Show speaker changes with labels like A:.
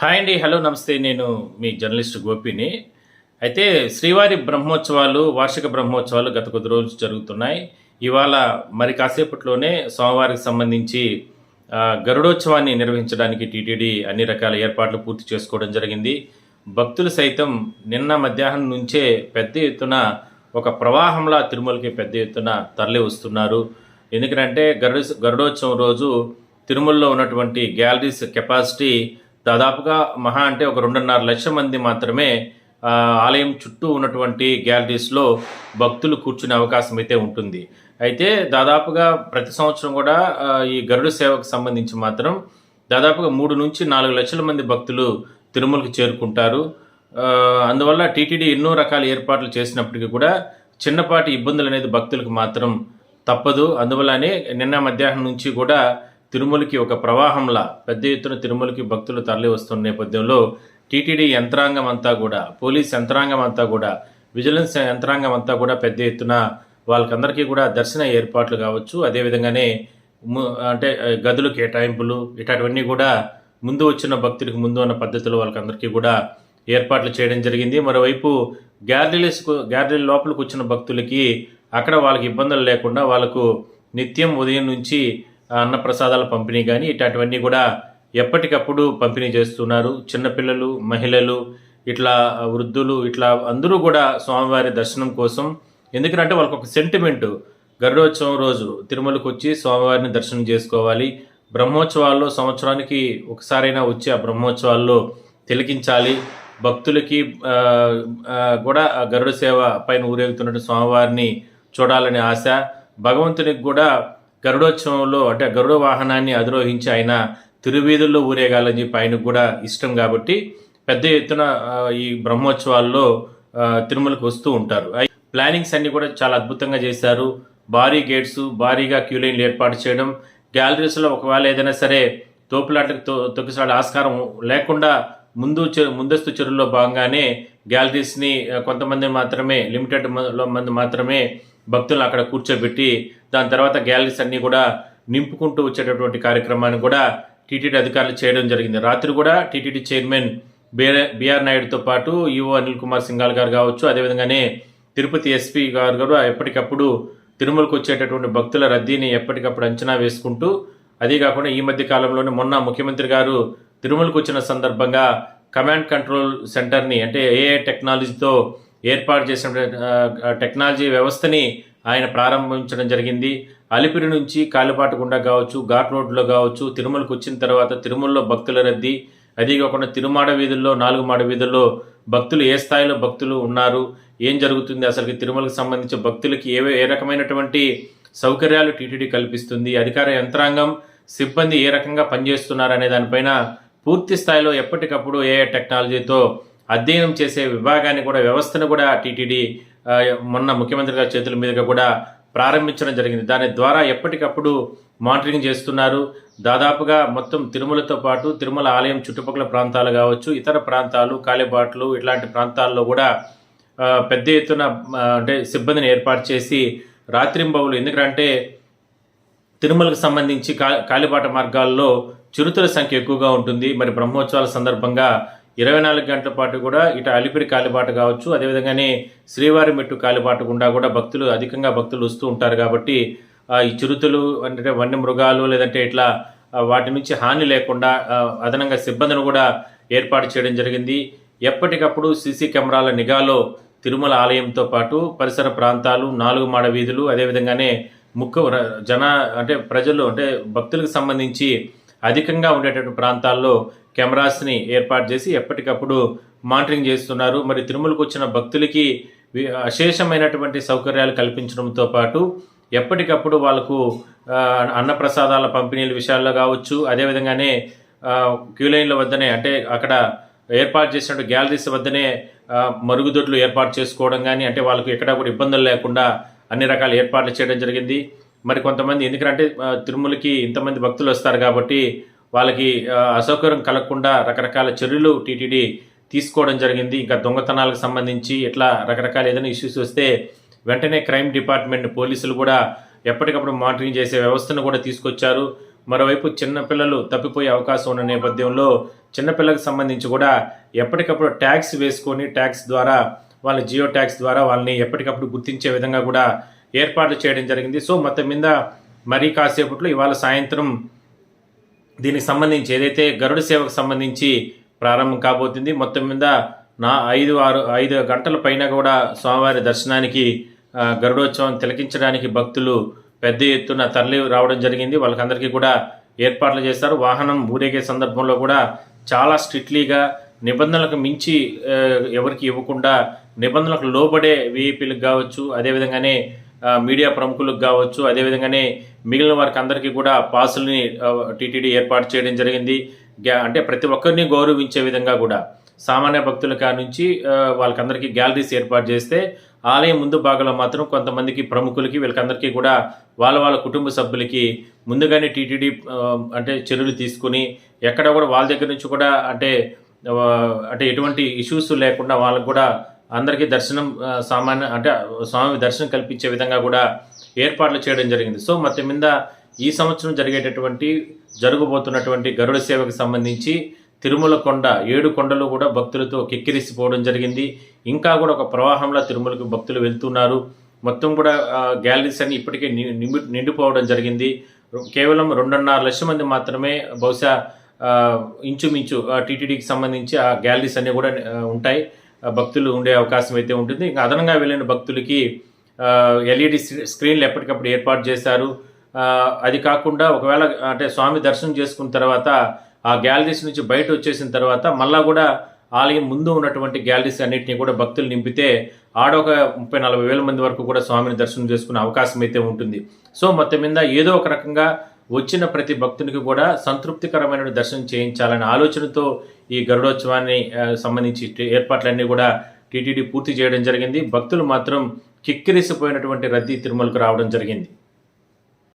A: Hi అండి hello నమస్తే. నేను మీ జర్నలిస్ట్ గోపిని. అయితే శ్రీవారి బ్రహ్మోత్సవాలు వార్షిక బ్రహ్మోత్సవాలు గత కొద్ది రోజులు జరుగుతున్నాయి. ఇవాళ మరి కాసేపట్లోనే సోమవారికి సంబంధించి గరుడోత్సవాన్ని నిర్వహించడానికి టీటీడీ అన్ని రకాల ఏర్పాట్లు పూర్తి చేసుకోవడం జరిగింది. భక్తులు సైతం నిన్న మధ్యాహ్నం నుంచే పెద్ద ఎత్తున ఒక ప్రవాహంలా తిరుమలకి పెద్ద ఎత్తున తరలి వస్తున్నారు. ఎందుకంటే గరుడ గరుడోత్సవం రోజు తిరుమలలో ఉన్నటువంటి గ్యాలరీస్ కెపాసిటీ దాదాపుగా మహా అంటే ఒక రెండున్నర లక్షల మంది మాత్రమే ఆలయం చుట్టూ ఉన్నటువంటి గ్యాలరీస్లో భక్తులు కూర్చునే అవకాశం అయితే ఉంటుంది. అయితే దాదాపుగా ప్రతి సంవత్సరం కూడా ఈ గరుడ సేవకు సంబంధించి మాత్రం దాదాపుగా మూడు నుంచి నాలుగు లక్షల మంది భక్తులు తిరుమలకు చేరుకుంటారు. అందువల్ల టీటీడీ ఎన్నో రకాల ఏర్పాట్లు చేసినప్పటికీ కూడా చిన్నపాటి ఇబ్బందులు అనేది భక్తులకు మాత్రం తప్పదు. అందువల్లనే నిన్న మధ్యాహ్నం నుంచి కూడా తిరుమలకి ఒక ప్రవాహంలా పెద్ద ఎత్తున తిరుమలకి భక్తులు తరలి వస్తున్న నేపథ్యంలో టీటీడీ యంత్రాంగం అంతా కూడా పోలీస్ యంత్రాంగం అంతా కూడా విజిలెన్స్ యంత్రాంగం అంతా కూడా పెద్ద ఎత్తున వాళ్ళకందరికీ కూడా దర్శన ఏర్పాట్లు కావచ్చు. అదేవిధంగానే అంటే గదులు కేటాయింపులు ఇట్లాంటివన్నీ కూడా ముందు వచ్చిన భక్తులకు ముందు ఉన్న పద్ధతిలో వాళ్ళకందరికీ కూడా ఏర్పాట్లు చేయడం జరిగింది. మరోవైపు గ్యాలరీలకు గ్యాలరీ లోపలికి వచ్చిన భక్తులకి అక్కడ వాళ్ళకి ఇబ్బందులు లేకుండా వాళ్ళకు నిత్యం ఉదయం నుంచి అన్నప్రసాదాల పంపిణీ కానీ ఇట్లాంటివన్నీ కూడా ఎప్పటికప్పుడు పంపిణీ చేస్తున్నారు. చిన్నపిల్లలు మహిళలు ఇట్లా వృద్ధులు ఇట్లా అందరూ కూడా స్వామివారి దర్శనం కోసం. ఎందుకంటే వాళ్ళకి ఒక సెంటిమెంట్ గరుడోత్సవం రోజు తిరుమలకు వచ్చి స్వామివారిని దర్శనం చేసుకోవాలి. బ్రహ్మోత్సవాల్లో సంవత్సరానికి ఒకసారైనా వచ్చి ఆ బ్రహ్మోత్సవాల్లో తిలకించాలి. భక్తులకి కూడా గరుడ సేవ పైన ఊరేగుతున్నట్టు స్వామివారిని చూడాలనే ఆశ. భగవంతునికి కూడా గరుడోత్సవంలో అంటే గరుడ వాహనాన్ని అధిరోహించి ఆయన తిరువీధుల్లో ఊరేగాలని చెప్పి ఆయనకు కూడా ఇష్టం కాబట్టి పెద్ద ఎత్తున ఈ బ్రహ్మోత్సవాల్లో తిరుమలకు వస్తూ ఉంటారు. ప్లానింగ్స్ అన్నీ కూడా చాలా అద్భుతంగా చేశారు. భారీ గేట్స్ భారీగా క్యూ లైన్లు ఏర్పాటు చేయడం గ్యాలరీస్లో ఒకవేళ ఏదైనా సరే తోపులాటకు తో తొక్కిసాడే ఆస్కారం లేకుండా ముందు చెరు ముందస్తు చర్యల్లో భాగంగానే గ్యాలరీస్ని కొంతమంది మాత్రమే లిమిటెడ్ మంది మాత్రమే భక్తులను అక్కడ కూర్చోబెట్టి దాని తర్వాత గ్యాలరీస్ అన్నీ కూడా నింపుకుంటూ వచ్చేటటువంటి కార్యక్రమాన్ని కూడా టీటీడీ అధికారులు చేయడం జరిగింది. రాత్రి కూడా టీటీడీ చైర్మన్ బిఆర్ బిఆర్ నాయుడుతో పాటు ఈఓ అనిల్ కుమార్ సింఘాల్ గారు కావచ్చు అదేవిధంగానే తిరుపతి ఎస్పీ గారు కూడా ఎప్పటికప్పుడు తిరుమలకు వచ్చేటటువంటి భక్తుల రద్దీని ఎప్పటికప్పుడు అంచనా వేసుకుంటూ అదే కాకుండా ఈ మధ్య కాలంలోనే మొన్న ముఖ్యమంత్రి గారు తిరుమలకు వచ్చిన సందర్భంగా కమాండ్ కంట్రోల్ సెంటర్ని అంటే ఏఐ టెక్నాలజీతో ఏర్పాటు చేసిన టెక్నాలజీ వ్యవస్థని ఆయన ప్రారంభించడం జరిగింది. అలిపిరి నుంచి కాలిపాటు గుండా కావచ్చు ఘాట్ రోడ్లో కావచ్చు తిరుమలకు వచ్చిన తర్వాత తిరుమలలో భక్తుల రద్దీ అదే కాకుండా తిరుమాడ వీధుల్లో నాలుగు మాడ వీధుల్లో భక్తులు ఏ స్థాయిలో భక్తులు ఉన్నారు ఏం జరుగుతుంది అసలు తిరుమలకు సంబంధించి భక్తులకి ఏ ఏ రకమైనటువంటి సౌకర్యాలు టీటీడీ కల్పిస్తుంది అధికార యంత్రాంగం సిబ్బంది ఏ రకంగా పనిచేస్తున్నారు అనే దానిపైన పూర్తి స్థాయిలో ఎప్పటికప్పుడు ఏ టెక్నాలజీతో అధ్యయనం చేసే విభాగాన్ని కూడా వ్యవస్థను కూడా టీటీడీ మొన్న ముఖ్యమంత్రి గారి చేతుల మీదుగా కూడా ప్రారంభించడం జరిగింది. దాని ద్వారా ఎప్పటికప్పుడు మానిటరింగ్ చేస్తున్నారు. దాదాపుగా మొత్తం తిరుమలతో పాటు తిరుమల ఆలయం చుట్టుపక్కల ప్రాంతాలు కావచ్చు ఇతర ప్రాంతాలు కాలిబాట్లు ఇట్లాంటి ప్రాంతాల్లో కూడా పెద్ద ఎత్తున అంటే సిబ్బందిని ఏర్పాటు చేసి రాత్రింబవులు ఎందుకంటే తిరుమలకు సంబంధించి కా కాలిబాట మార్గాల్లో చిరుతల సంఖ్య ఎక్కువగా ఉంటుంది. మరి బ్రహ్మోత్సవాల సందర్భంగా ఇరవై నాలుగు గంటల పాటు కూడా ఇటు అలిపిరి కాలిబాట కావచ్చు అదేవిధంగానే శ్రీవారి మెట్టు కాలిబాట గుండా కూడా భక్తులు అధికంగా భక్తులు వస్తూ ఉంటారు కాబట్టి ఈ చిరుతలు అంటే వన్య మృగాలు లేదంటే ఇట్లా వాటి నుంచి హాని లేకుండా అదనంగా సిబ్బందిని కూడా ఏర్పాటు చేయడం జరిగింది. ఎప్పటికప్పుడు సీసీ కెమెరాల నిఘాలో తిరుమల ఆలయంతో పాటు పరిసర ప్రాంతాలు నాలుగు మాడ వీధులు అదేవిధంగానే ముఖ్య జన అంటే ప్రజలు అంటే భక్తులకు సంబంధించి అధికంగా ఉండేటటువంటి ప్రాంతాల్లో కెమెరాస్ని ఏర్పాటు చేసి ఎప్పటికప్పుడు మానిటరింగ్ చేస్తున్నారు. మరి తిరుమలకు వచ్చిన భక్తులకి అశేషమైనటువంటి సౌకర్యాలు కల్పించడంతో పాటు ఎప్పటికప్పుడు వాళ్ళకు అన్నప్రసాదాల పంపిణీల విషయాల్లో కావచ్చు అదేవిధంగానే ఆ, క్యూ లైన్ల వద్దనే అంటే అక్కడ ఏర్పాటు చేసినట్టు గ్యాలరీస్ వద్దనే మరుగుదొడ్లు ఏర్పాటు చేసుకోవడం కానీ అంటే వాళ్ళకు ఎక్కడా కూడా ఇబ్బందులు లేకుండా అన్ని రకాల ఏర్పాట్లు చేయడం జరిగింది. మరి కొంతమంది ఎందుకంటే తిరుమలకి ఇంతమంది భక్తులు వస్తారు కాబట్టి వాళ్ళకి అసౌకర్యం కలగకుండా రకరకాల చర్యలు టీటీడీ తీసుకోవడం జరిగింది. ఇంకా దొంగతనాలకు సంబంధించి ఇట్లా రకరకాల ఏదైనా ఇష్యూస్ వస్తే వెంటనే క్రైమ్ డిపార్ట్మెంట్ పోలీసులు కూడా ఎప్పటికప్పుడు మానిటరింగ్ చేసే వ్యవస్థను కూడా తీసుకొచ్చారు. మరోవైపు చిన్నపిల్లలు తప్పిపోయే అవకాశం ఉన్న నేపథ్యంలో చిన్నపిల్లలకు సంబంధించి కూడా ఎప్పటికప్పుడు ట్యాక్స్ వేసుకొని ట్యాక్స్ ద్వారా వాళ్ళ జియో ట్యాక్స్ ద్వారా వాళ్ళని ఎప్పటికప్పుడు గుర్తించే విధంగా కూడా ఏర్పాట్లు చేయడం జరిగింది. సో మొత్తం మీద మరీ కాసేపట్లో ఇవాళ సాయంత్రం దీనికి సంబంధించి ఏదైతే గరుడ సేవకు సంబంధించి ప్రారంభం కాబోతుంది మొత్తం మీద నా ఐదు ఆరు ఐదు గంటల పైన కూడా స్వామివారి దర్శనానికి గరుడోత్సవం తిలకించడానికి భక్తులు పెద్ద ఎత్తున తరలి రావడం జరిగింది. వాళ్ళకందరికీ కూడా ఏర్పాట్లు చేస్తారు వాహనం ఊరేగే సందర్భంలో కూడా చాలా స్ట్రిక్ట్లీగా నిబంధనలకు మించి ఎవరికి ఇవ్వకుండా నిబంధనలకు లోబడే విఐపీలకు కావచ్చు అదేవిధంగానే మీడియా ప్రముఖులకు కావచ్చు అదేవిధంగానే మిగిలిన వారికి అందరికీ కూడా పాసుల్ని టీటీడీ ఏర్పాటు చేయడం జరిగింది. గ్యా- అంటే ప్రతి ఒక్కరిని గౌరవించే విధంగా కూడా సామాన్య భక్తుల కాడ నుంచి వాళ్ళకందరికీ గ్యాలరీస్ ఏర్పాటు చేస్తే ఆలయం ముందు భాగంలో మాత్రం కొంతమందికి ప్రముఖులకి వీళ్ళకందరికీ కూడా వాళ్ళ వాళ్ళ కుటుంబ సభ్యులకి ముందుగానే టీటీడీ అంటే చర్యలు తీసుకుని ఎక్కడ కూడా వాళ్ళ దగ్గర నుంచి కూడా అంటే అంటే ఎటువంటి ఇష్యూస్ లేకుండా వాళ్ళకు కూడా అందరికీ దర్శనం సామాన్య అంటే స్వామి దర్శనం కల్పించే విధంగా కూడా ఏర్పాట్లు చేయడం జరిగింది. సో మొత్తం మీద ఈ సంవత్సరం జరిగేటటువంటి జరగబోతున్నటువంటి గరుడ సేవకు సంబంధించి తిరుమల కొండ ఏడు కొండలు కూడా భక్తులతో కిక్కిరిసిపోవడం జరిగింది. ఇంకా కూడా ఒక ప్రవాహంలో తిరుమలకు భక్తులు వెళ్తున్నారు. మొత్తం కూడా గ్యాలరీస్ అన్ని ఇప్పటికే నిండి నిండిపోవడం జరిగింది. కేవలం రెండున్నర లక్షల మంది మాత్రమే బహుశా ఇంచుమించు టీటీడీకి సంబంధించి ఆ గ్యాలరీస్ అన్నీ కూడా ఉంటాయి. భక్తులు ఉండే అవకాశం అయితే ఉంటుంది. ఇంకా అదనంగా వెళ్ళిన భక్తులకి ఎల్ఈడి స్క్రీన్లు ఎప్పటికప్పుడు ఏర్పాటు చేశారు. అది కాకుండా ఒకవేళ అంటే స్వామి దర్శనం చేసుకున్న తర్వాత ఆ గ్యాలరీస్ నుంచి బయట వచ్చేసిన తర్వాత మళ్ళా కూడా ఆలయం ముందు ఉన్నటువంటి గ్యాలరీస్ అన్నింటినీ కూడా భక్తులు నింపితే ఆడొక ముప్పై నలభై వేల మంది వరకు కూడా స్వామిని దర్శనం చేసుకునే అవకాశం అయితే ఉంటుంది. సో మొత్తం మీద ఏదో ఒక రకంగా వచ్చిన ప్రతి భక్తునికి కూడా సంతృప్తికరమైన దర్శనం చేయించాలనే ఆలోచనతో ఈ గరుడోత్సవాన్ని సంబంధించి ఏర్పాట్లన్నీ కూడా టీటీడీ పూర్తి చేయడం జరిగింది. భక్తులు మాత్రం కిక్కిరిసిపోయినటువంటి రద్దీ తిరుమలకు రావడం జరిగింది.